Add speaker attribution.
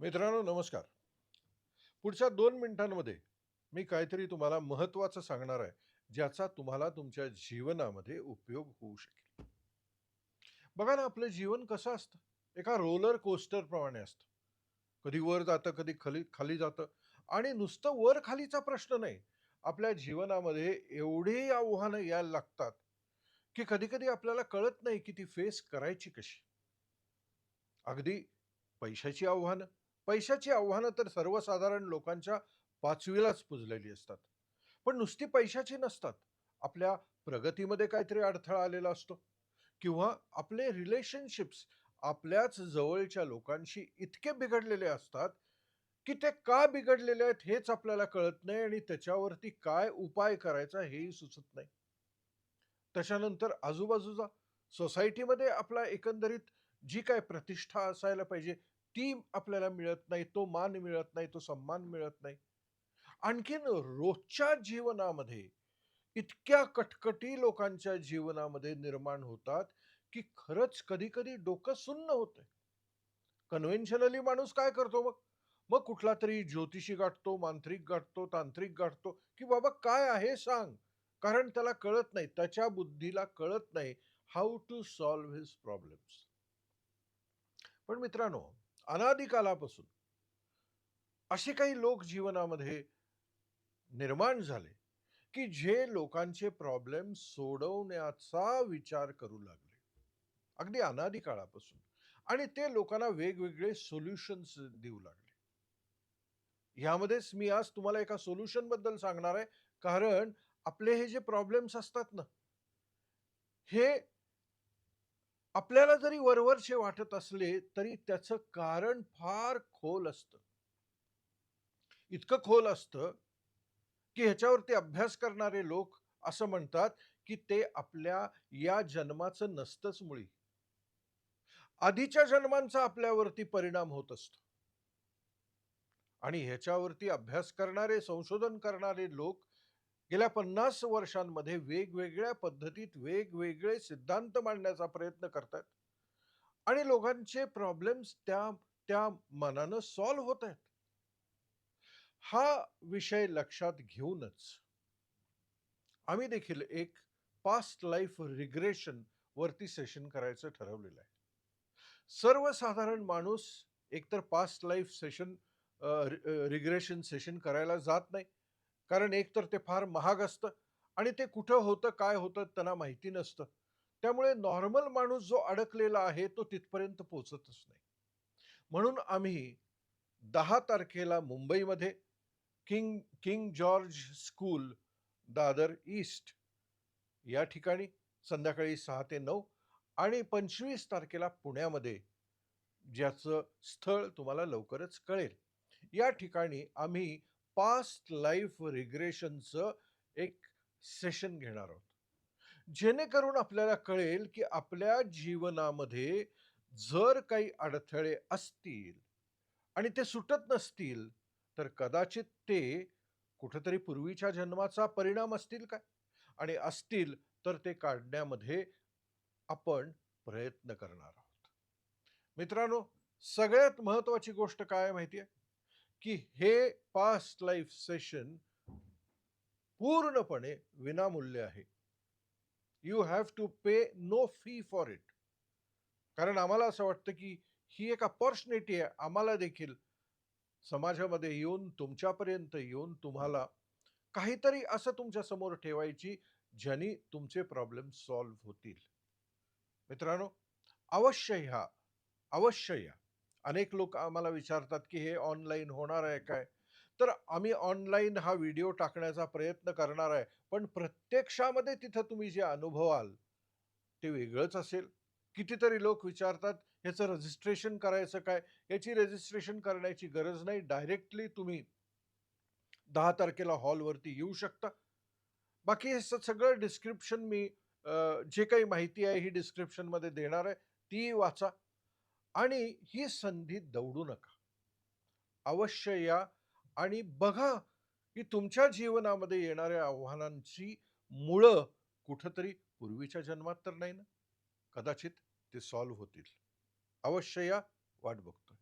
Speaker 1: मित्रांनो नमस्कार. पुढच्या दोन मिनिटांमध्ये मी काहीतरी तुम्हाला महत्त्वाचं सांगणार आहे ज्याचा तुम्हाला तुमच्या जीवनामध्ये उपयोग होऊ शकेल. बघा ना आपलं जीवन कसं असतं? एका रोलर कोस्टर प्रमाणे असतं. कधी वर जातं कधी खाली खाली जातं. आणि नुसतं वर खालीचा प्रश्न नाही आपल्या जीवनामध्ये एवढी आव्हानं यायला लागतात की कधी कधी आपल्याला कळत नाही की ती फेस करायची कशी. अगदी पैशाची आव्हानं. पैशाची आव्हानं तर सर्वसाधारण लोकांच्या पाचवीलाच पुजलेली असतात. पण नुसती पैशाची नसतात. आपल्या प्रगतीमध्ये काहीतरी अडथळा आलेला असतो. किंवा आपले रिलेशनशिप्स आपल्याच जवळच्या लोकांशी इतके बिघडलेले असतात की ते का बिघडलेले आहेत हेच आपल्याला कळत नाही आणि त्याच्यावरती काय उपाय करायचा हेही सुचत नाही. त्याच्यानंतर आजूबाजूचा सोसायटीमध्ये आपला एकंदरीत जी काय प्रतिष्ठा असायला पाहिजे ती आपल्याला मिळत नाही तो मान मिळत नाही तो सन्मान मिळत नाही. आणखीन रोजच्या जीवनामध्ये इतक्या कटकटी लोकांच्या जीवनामध्ये निर्माण होतात की खरंच कधी कधी डोकं सुन्न होतंय कन्व्हेन्शनली माणूस काय करतो मग? मग कुठला तरी ज्योतिषी गाठतो मांत्रिक गाठतो तांत्रिक गाठतो की बाबा काय आहे सांग? कारण त्याला कळत नाही त्याच्या बुद्धीला कळत नाही how to solve his problems पण मित्रांनो अनादिकालापासून. असे काही लोक जीवनामध्ये निर्माण झाले की जे लोकांचे प्रॉब्लेम सोडवण्याचा विचार करू लागले. अगदी अनादी काळापासून आणि ते लोकांना वेगवेगळे सोल्युशन्स देऊ लागले. ह्यामध्येच मी आज तुम्हाला एका सोल्युशनबद्दल सांगणार आहे. कारण आपले हे जे प्रॉब्लेम्स असतात ना हे आपल्याला जरी वरवरचे वाटत असले तरी त्याचं कारण फार खोल असतं. इतकं खोल असतं की ह्याच्यावरती अभ्यास करणारे लोक असं म्हणतात की ते आपल्या या जन्माचं नसतंच मुळी. आधीच्या जन्मांचा आपल्यावरती परिणाम होत असतो. आणि ह्याच्यावरती अभ्यास करणारे संशोधन करणारे लोक गेल्या पन्नास वर्षांमध्ये वेगवेगळ्या पद्धतीत वेगवेगळे सिद्धांत मांडण्याचा प्रयत्न करतात आणि लोकांचे प्रॉब्लेम्स त्या त्या मनानं सॉल्व्ह होत आहेत हा विषय लक्षात घेऊनच आम्ही देखील एक पास्ट लाईफ रिग्रेशन वरती सेशन करायचं ठरवलेलं आहे. सर्वसाधारण माणूस एकतर past life session regression session करायला जात नाही. कारण एकतर ते फार महाग असतं आणि ते कुठं होतं काय होतं त्यांना माहिती नसतं. त्यामुळे नॉर्मल माणूस जो अडकलेला आहे तो तिथपर्यंत पोचतच नाही. म्हणून आम्ही दहा तारखेला मुंबईमध्ये king king George school Dadar east या ठिकाणी संध्याकाळी सहा ते नऊ आणि पंचवीस तारखेला पुण्यामध्ये ज्याचं स्थळ तुम्हाला लवकरच कळेल. या ठिकाणी आम्ही पास्ट लाईफ रिग्रेशनचं एक सेशन घेणार आहोत. जेणेकरून आपल्याला कळेल की आपल्या जीवनामध्ये जर काही अडथळे असतील आणि ते सुटत नसतील तर कदाचित ते कुठंतरी पूर्वीच्या जन्माचा परिणाम असतील काय? आणि असतील तर ते काढण्यामध्ये आपण प्रयत्न करणार आहोत. मित्रांनो सगळ्यात महत्वाची गोष्ट काय माहिती आहे? की हे पास्ट लाईफ सेशन पूर्णपणे विनामूल्य आहे. You have to pay no fee for it कारण आम्हाला असं वाटतं की ही एक अपॉर्च्युनिटी आहे. आम्हाला देखील समाजामध्ये येऊन तुमच्यापर्यंत येऊन तुम्हाला काहीतरी असं तुमच्यासमोर ठेवायची ज्यानी तुमचे प्रॉब्लेम सॉल्व्ह होतील. मित्रांनो अवश्य ह्या अवश्य या. अनेक लोक आम्हाला विचारतात की हे ऑनलाईन होणार आहे काय? तर आम्ही ऑनलाईन हा व्हिडिओ टाकण्याचा प्रयत्न करणार आहे पण प्रत्यक्षामध्ये तिथं तुम्ही जे अनुभवाल ते वेगळंच असेल. कितीतरी लोक विचारतात ह्याचं रजिस्ट्रेशन करायचं काय? याची रजिस्ट्रेशन करण्याची गरज नाही. डायरेक्टली तुम्ही दहा तारखेला हॉलवरती येऊ शकता. बाकी हे सगळं डिस्क्रिप्शन मी जे काही माहिती आहे ही डिस्क्रिप्शनमध्ये देणार आहे. ती वाचा. आणि ही संधी दौडू नका. अवश्य या आणि बघा की तुमच्या जीवनामध्ये येणाऱ्या आव्हानांची मुळं कुठंतरी पूर्वीच्या जन्मात तर नाही ना? कदाचित ते सॉल्व्ह होतील. अवश्य या वाट बघतो